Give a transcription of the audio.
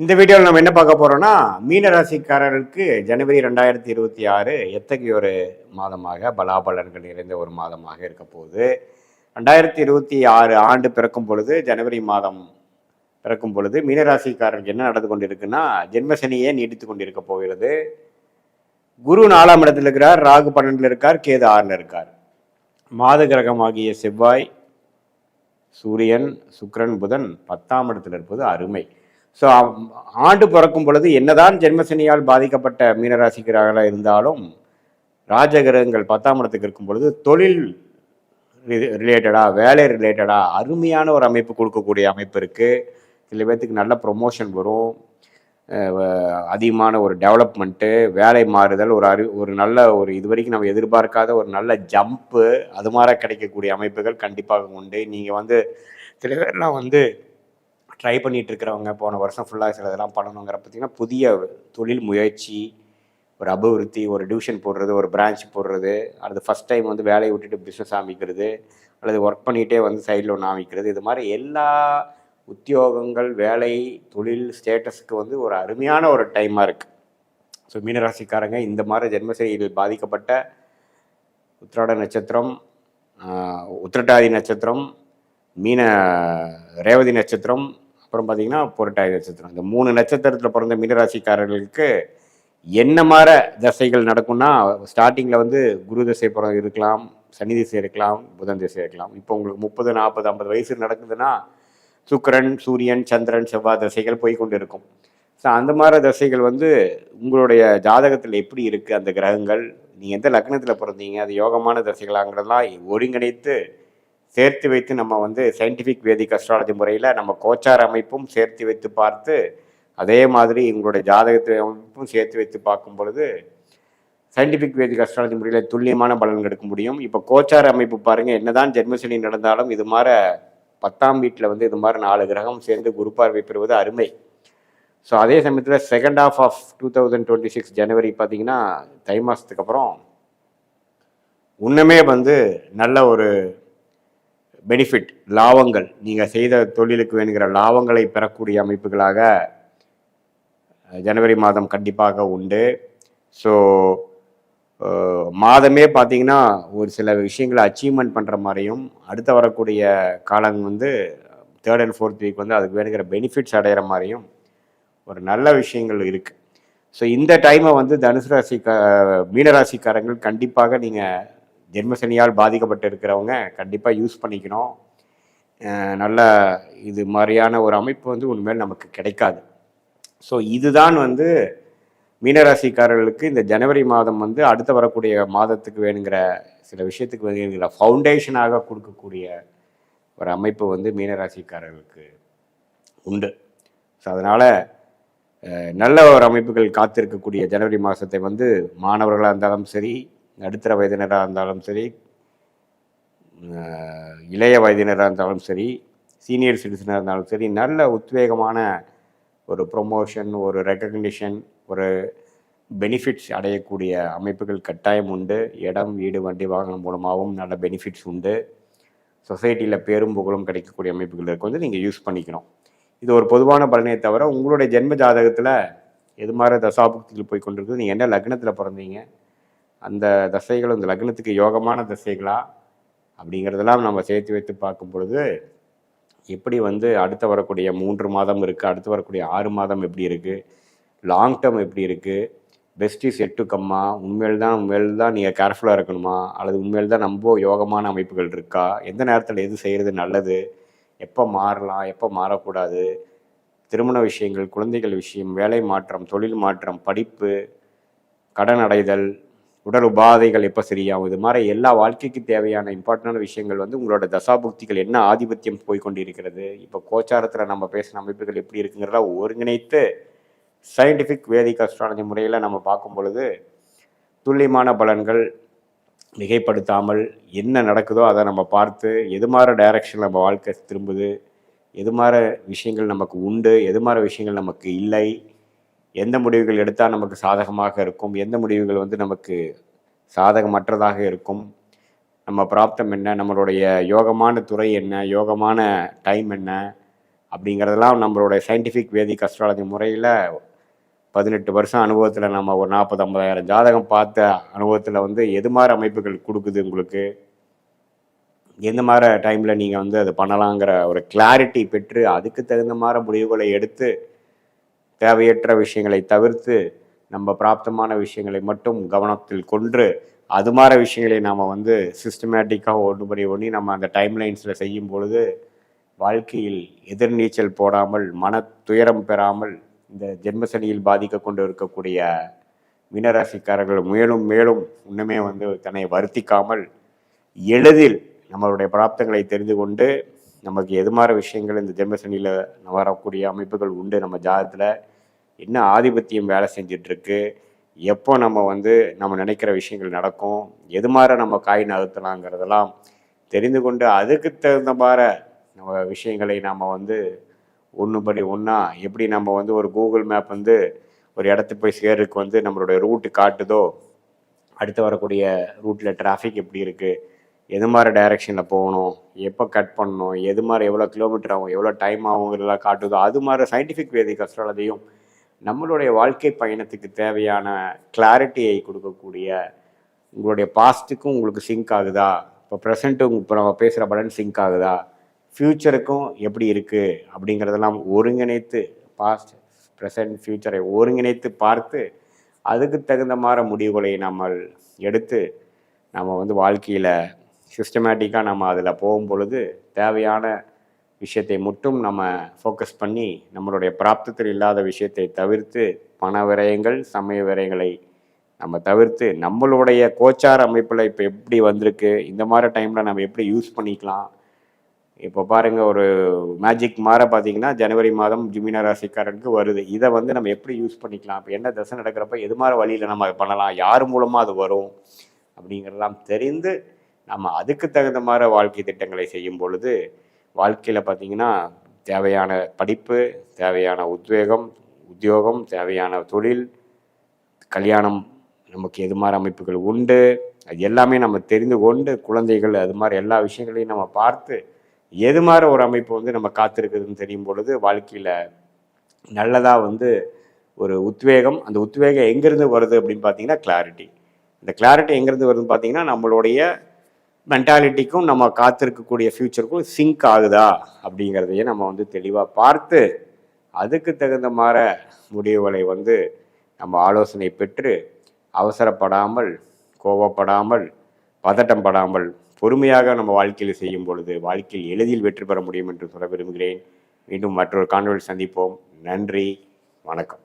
இந்த வீடியோவில் நம்ம என்ன பார்க்க போகிறோன்னா மீனராசிக்காரர்களுக்கு ஜனவரி ரெண்டாயிரத்தி இருபத்தி ஆறு எத்தகைய ஒரு மாதமாக பலாபலன்கள் நிறைந்த ஒரு மாதமாக இருக்க போகுது. ரெண்டாயிரத்தி இருபத்தி ஆறு ஆண்டு பிறக்கும் பொழுது ஜனவரி மாதம் பிறக்கும் பொழுது மீனராசிக்காரர்களுக்கு என்ன நடந்து கொண்டிருக்குன்னா ஜென்மசனியே நீடித்து கொண்டிருக்க போகிறது. குரு நாலாம் இடத்துல இருக்கிறார் ராகு பன்னெண்டில் இருக்கார் கேது ஆறில் இருக்கார். மாத கிரகமாகிய செவ்வாய் சூரியன் சுக்கரன் புதன் பத்தாம் இடத்தில் இருப்பது அருமை. ஸோ ஆண்டு பிறக்கும் பொழுது என்னதான் ஜென்மசனியால் பாதிக்கப்பட்ட மீனராசிக்கிறார்களாக இருந்தாலும் ராஜகிரகங்கள் பத்தாம் இடத்துக்கு இருக்கும் பொழுது தொழில் ரிலேட்டடாக வேலை ரிலேட்டடாக அருமையான ஒரு அமைப்பு கொடுக்கக்கூடிய அமைப்பு இருக்குது சில பேர்த்துக்கு நல்ல ப்ரொமோஷன் வரும். அதிகமான ஒரு டெவலப்மெண்ட்டு வேலை மாறுதல் ஒரு அறி ஒரு நல்ல ஒரு இது வரைக்கும் நம்ம எதிர்பார்க்காத ஒரு நல்ல ஜம்ப்பு அது மாதிரி கிடைக்கக்கூடிய அமைப்புகள் கண்டிப்பாக உண்டு. நீங்கள் வந்து சில பேர்லாம் வந்து ட்ரை பண்ணிட்டு இருக்கிறவங்க போன வருஷம் ஃபுல்லாக சில இதெல்லாம் பண்ணணுங்கிற பார்த்தீங்கன்னா புதிய தொழில் முயற்சி ஒரு அபிவிருத்தி ஒரு டிவிஷன் போடுறது ஒரு பிரான்ச் போடுறது அல்லது ஃபஸ்ட் டைம் வந்து வேலையை விட்டுட்டு பிஸ்னஸ் ஆமிக்கிறது அல்லது ஒர்க் பண்ணிகிட்டே வந்து சைடில் ஒன்று ஆமிக்கிறது இது மாதிரி எல்லா உத்தியோகங்கள் வேலை தொழில் ஸ்டேட்டஸுக்கு வந்து ஒரு அருமையான ஒரு டைமாக இருக்குது ஸோ மீனராசிக்காரங்க இந்த மாதிரி ஜென்மசனியில் பாதிக்கப்பட்ட உத்திராட நட்சத்திரம் உத்திரட்டாதி நட்சத்திரம் மீன ரேவதி நட்சத்திரம் அப்புறம் பார்த்தீங்கன்னா புரட்டாதி நட்சத்திரம். இந்த மூணு நட்சத்திரத்தில் பிறந்த மீனராசிக்காரர்களுக்கு என்ன மாற தசைகள் நடக்கும்னா ஸ்டார்டிங்கில் வந்து குரு தசை பிறகு இருக்கலாம் சனி திசை இருக்கலாம் புதன் திசை இருக்கலாம். இப்போ உங்களுக்கு முப்பது நாற்பது ஐம்பது வயசு நடக்குதுன்னா சுக்கரன் சூரியன் சந்திரன் செவ்வாய் தசைகள் போய் கொண்டு இருக்கும் ஸோ அந்த மாதிரி தசைகள் வந்து உங்களுடைய ஜாதகத்தில் எப்படி இருக்குது அந்த கிரகங்கள் நீங்கள் எந்த லக்னத்தில் பிறந்தீங்க? அது யோகமான தசைகளாங்கிறதெல்லாம் ஒருங்கிணைத்து சேர்த்து வைத்து நம்ம வந்து சயின்டிஃபிக் வேதிக் அஸ்ட்ராலஜி முறையில் நம்ம கோச்சார அமைப்பும் சேர்த்து வைத்து பார்த்து அதே மாதிரி உங்களுடைய ஜாதகத்தை அமைப்பும் சேர்த்து வைத்து பார்க்கும் பொழுது சயின்டிஃபிக் வேதிக் அஸ்ட்ராலஜி முறையில் துல்லியமான பலன் எடுக்க முடியும். இப்போ கோச்சார அமைப்பு பாருங்கள் என்னதான் ஜென்மசனி நடந்தாலும் இது மாதிரி பத்தாம் வீட்டில் வந்து இது மாதிரி நாலு கிரகம் சேர்ந்து குரு பார்வை பெறுவது அருமை. ஸோ அதே சமயத்தில் second of of two thousand twenty six ஜனவரி பார்த்தீங்கன்னா தை மாதத்துக்கு அப்புறம் இன்னுமே வந்து நல்ல ஒரு பெனிஃபிட் லாபங்கள் நீங்கள் செய்த தொழிலுக்கு வேணுங்கிற லாபங்களை பெறக்கூடிய அமைப்புகளாக ஜனவரி மாதம் கண்டிப்பாக உண்டு. ஸோ மாதமே பார்த்தீங்கன்னா ஒரு சில விஷயங்களை அச்சீவ்மெண்ட் பண்ணுற மாதிரியும் அடுத்த வரக்கூடிய காலம் வந்து தேர்ட் அண்ட் ஃபோர்த் வீக் வந்து அதுக்கு வேணுங்கிற பெனிஃபிட்ஸ் அடையிற மாதிரியும் ஒரு நல்ல விஷயங்கள் இருக்குது ஸோ இந்த டைமை வந்து தனுசு ராசி மீனராசிக்காரங்கள் கண்டிப்பாக நீங்கள் ஜென்மசனியால் பாதிக்கப்பட்டு இருக்கிறவங்க கண்டிப்பாக யூஸ் பண்ணிக்கணும். நல்ல இது மாதிரியான ஒரு அமைப்பு வந்து உண்மையில் நமக்கு கிடைக்காது. ஸோ இதுதான் வந்து மீனராசிக்காரர்களுக்கு இந்த ஜனவரி மாதம் வந்து அடுத்து வரக்கூடிய மாதத்துக்கு வேணுங்கிற சில விஷயத்துக்கு வேணுங்கிற ஃபவுண்டேஷனாக கொடுக்கக்கூடிய ஒரு அமைப்பு வந்து மீனராசிக்காரர்களுக்கு உண்டு. ஸோ அதனால் நல்ல ஒரு அமைப்புகள் காத்திருக்கக்கூடிய ஜனவரி மாதத்தை வந்து மாணவர்களாக இருந்தாலும் சரி நடுத்தர வயதினராக இருந்தாலும் சரி இளைய வயதினராக இருந்தாலும் சரி சீனியர் சிட்டிசனாக இருந்தாலும் சரி நல்ல உத்வேகமான ஒரு ப்ரொமோஷன் ஒரு ரெக்கக்னிஷன் ஒரு பெனிஃபிட்ஸ் அடையக்கூடிய அமைப்புகள் கட்டாயம் உண்டு. இடம் வீடு வண்டி வாகனம் மூலமாகவும் நல்ல பெனிஃபிட்ஸ் உண்டு. சொசைட்டியில் பேரும் புகழும் கிடைக்கக்கூடிய அமைப்புகள் இருக்கு. வந்து நீங்கள் யூஸ் பண்ணிக்கணும். இது ஒரு பொதுவான பலனே தவிர உங்களுடைய ஜென்ம ஜாதகத்தில் எது மாதிரி தசாபுக்தியில் போய் கொண்டிருக்குது நீங்கள் என்ன லக்னத்தில் பிறந்தீங்க அந்த தசைகள் அந்த லக்னத்துக்கு யோகமான தசைகளா? அப்படிங்கிறதெல்லாம் நம்ம சேர்த்து வைத்து பார்க்கும் பொழுது எப்படி வந்து அடுத்து வரக்கூடிய மூன்று மாதம் இருக்குது அடுத்து வரக்கூடிய ஆறு மாதம் எப்படி இருக்குது லாங் டேர்ம் எப்படி இருக்குது பெஸ்ட் இஸ் எட்டு கம்மா உண்மையில் தான் உண்மையில் தான் நீங்கள் கேர்ஃபுல்லாக இருக்கணுமா? அல்லது உண்மையில் தான் ரொம்ப யோகமான அமைப்புகள் இருக்கா? எந்த நேரத்தில் எது செய்கிறது நல்லது? எப்போ மாறலாம்? எப்போ மாறக்கூடாது? திருமண விஷயங்கள் குழந்தைகள் விஷயம் வேலை மாற்றம் தொழில் மாற்றம் படிப்பு கடன் அடைதல் உடல் உபாதைகள் எப்போ சரியாகும்? இது மாதிரி எல்லா வாழ்க்கைக்கு தேவையான இம்பார்ட்டண்டான விஷயங்கள் வந்து உங்களோட தசாபுக்திகள் என்ன ஆதிபத்தியம் போய் இருக்கிறது இப்போ கோச்சாரத்தில் நம்ம பேசின அமைப்புகள் எப்படி இருக்குங்கிறத ஒருங்கிணைத்து சயின்டிஃபிக் வேதிக் அஸ்ட்ராலஜி முறையில் நம்ம பார்க்கும் பொழுது துல்லியமான பலன்கள் மிகைப்படுத்தாமல் என்ன நடக்குதோ அதை நம்ம பார்த்து எது மாதிரி டைரக்ஷன் நம்ம வாழ்க்கை திரும்புது? எது மாதிரி விஷயங்கள் நமக்கு உண்டு? எது மாதிரி விஷயங்கள் நமக்கு இல்லை? எந்த முடிவுகள் எடுத்தால் நமக்கு சாதகமாக இருக்கும்? எந்த முடிவுகள் வந்து நமக்கு சாதகமற்றதாக இருக்கும்? நம்ம பிராப்தம் என்ன? நம்மளுடைய யோகமான துறை என்ன? யோகமான டைம் என்ன? அப்படிங்கிறதெல்லாம் நம்மளுடைய சயின்டிஃபிக் வேதிக் அஸ்ட்ராலஜி முறையில் பதினெட்டு வருஷம் அனுபவத்தில் நம்ம ஒரு நாற்பது ஐம்பதாயிரம் ஜாதகம் பார்த்த அனுபவத்தில் வந்து எது மாதிரி அமைப்புகள் கொடுக்குது உங்களுக்கு? எந்த மாதிரி டைமில் நீங்கள் வந்து அதை பண்ணலாங்கிற ஒரு கிளாரிட்டி பெற்று அதுக்கு தகுந்த மாதிரி முடிவுகளை எடுத்து தேவையற்ற விஷயங்களை தவிர்த்து நம்ம பிராப்தமான விஷயங்களை மட்டும் கவனத்தில் கொண்டு அது மாதிரி விஷயங்களை நாம் வந்து சிஸ்டமேட்டிக்காக ஒன்றுபடி ஒன்றி நம்ம அந்த டைம் லைன்ஸில் செய்யும் பொழுது வாழ்க்கையில் எதிர்நீச்சல் போடாமல் மன துயரம் பெறாமல் இந்த ஜென்மசனியில் பாதிக்க கொண்டு இருக்கக்கூடிய மீனராசிக்காரர்கள் மேலும் மேலும் இன்னுமே வந்து தன்னை வருத்திக்காமல் எளிதில் நம்மளுடைய பிராப்தங்களை தெரிந்து கொண்டு நமக்கு எது மாதிரி விஷயங்கள் இந்த ஜென்மசனியில் வரக்கூடிய அமைப்புகள் உண்டு. நம்ம ஜாதத்தில் என்ன ஆதிபத்தியம் வேலை செஞ்சிட்ருக்கு? எப்போ நம்ம வந்து நம்ம நினைக்கிற விஷயங்கள் நடக்கும்? எது மாதிரி நம்ம காய் நகர்த்தலாங்கிறதெல்லாம் தெரிந்து கொண்டு அதுக்கு தகுந்த மாதிரி நம்ம விஷயங்களை நாம் வந்து ஒன்று படி ஒன்றா எப்படி நம்ம வந்து ஒரு கூகுள் மேப் வந்து ஒரு இடத்துக்கு போய் சேர்றதுக்கு வந்து நம்மளுடைய ரூட்டு காட்டுதோ அடுத்து வரக்கூடிய ரூட்டில் டிராஃபிக் எப்படி இருக்குது எது மாதிரி டைரெக்ஷனில் போகணும்? எப்போ கட் பண்ணணும்? எது மாதிரி எவ்வளோ கிலோமீட்டர் ஆகும்? எவ்வளோ டைம் ஆகுங்கிறதெல்லாம் காட்டுதோ அது மாதிரி சயின்டிஃபிக் வேதி அஸ்ட்ராலஜியும் நம்மளுடைய வாழ்க்கை பயணத்துக்கு தேவையான கிளாரிட்டியை கொடுக்கக்கூடிய உங்களுடைய பாஸ்ட்டுக்கும் உங்களுக்கு சிங்க் ஆகுதா? இப்போ ப்ரெசண்ட்டு இப்போ நம்ம பேசுகிற பலன் சிங்க் ஆகுதா? ஃப்யூச்சருக்கும் எப்படி இருக்குது அப்படிங்கிறதெல்லாம் ஒருங்கிணைத்து பாஸ்ட் ப்ரெசன்ட் ஃப்யூச்சரை ஒருங்கிணைத்து பார்த்து அதுக்கு தகுந்த மாதிரி முடிவுகளை நம்ம எடுத்து நம்ம வந்து வாழ்க்கையில் சிஸ்டமேட்டிக்காக நம்ம அதில் போகும் பொழுது தேவையான விஷயத்தை மட்டும் நம்ம ஃபோக்கஸ் பண்ணி நம்மளுடைய பிராப்தத்தில் இல்லாத விஷயத்தை தவிர்த்து பண விரயங்கள் சமய விரயங்களை நம்ம தவிர்த்து நம்மளுடைய கோச்சார் அமைப்பில் இப்போ எப்படி வந்திருக்கு இந்த மாதிரி டைமில் நம்ம எப்படி யூஸ் பண்ணிக்கலாம். இப்போ பாருங்கள் ஒரு மேஜிக் மாற பார்த்தீங்கன்னா ஜனவரி மாதம் ஜிமினா ராசிக்காரனுக்கு வருது. இதை வந்து நம்ம எப்படி யூஸ் பண்ணிக்கலாம்? இப்போ என்ன தசை நடக்கிறப்ப எது மாதிரி வழியில் நம்ம அதை பண்ணலாம்? யார் மூலமாக அது வரும்? அப்படிங்கிறதெல்லாம் தெரிந்து நம்ம அதுக்கு தகுந்த மாதிரி வாழ்க்கை திட்டங்களை செய்யும் பொழுது வாழ்க்கையில் பார்த்திங்கன்னா தேவையான படிப்பு தேவையான உத்வேகம் உத்தியோகம் தேவையான தொழில் கல்யாணம் நமக்கு எது மாதிரி அமைப்புகள் உண்டு அது எல்லாமே நம்ம தெரிந்து கொண்டு குழந்தைகள் அது மாதிரி எல்லா விஷயங்களையும் நம்ம பார்த்து எது மாதிரி ஒரு அமைப்பு வந்து நம்ம காத்திருக்குதுன்னு தெரியும் பொழுது வாழ்க்கையில் நல்லதாக வந்து ஒரு உத்வேகம் அந்த உத்வேகம் எங்கேருந்து வருது அப்படின்னு பார்த்தீங்கன்னா கிளாரிட்டி இந்த கிளாரிட்டி எங்கேருந்து வருதுன்னு பார்த்தீங்கன்னா நம்மளுடைய மென்டாலிட்டிக்கும் நம்ம காத்திருக்கக்கூடிய ஃப்யூச்சருக்கும் சிங்க் ஆகுதா அப்படிங்கிறதையே நம்ம வந்து தெளிவாக பார்த்து அதுக்கு தகுந்த மாதிரி முடிவுகளை வந்து நம்ம ஆலோசனை பெற்று அவசரப்படாமல் கோவப்படாமல் பதட்டம் படாமல் பொறுமையாக நம்ம வாழ்க்கையில் செய்யும் பொழுது வாழ்க்கையில் எளிதில் வெற்றி பெற முடியும் என்று சொல்ல விரும்புகிறேன். மீண்டும் மற்றொரு காணொலி சந்திப்போம். நன்றி. வணக்கம்.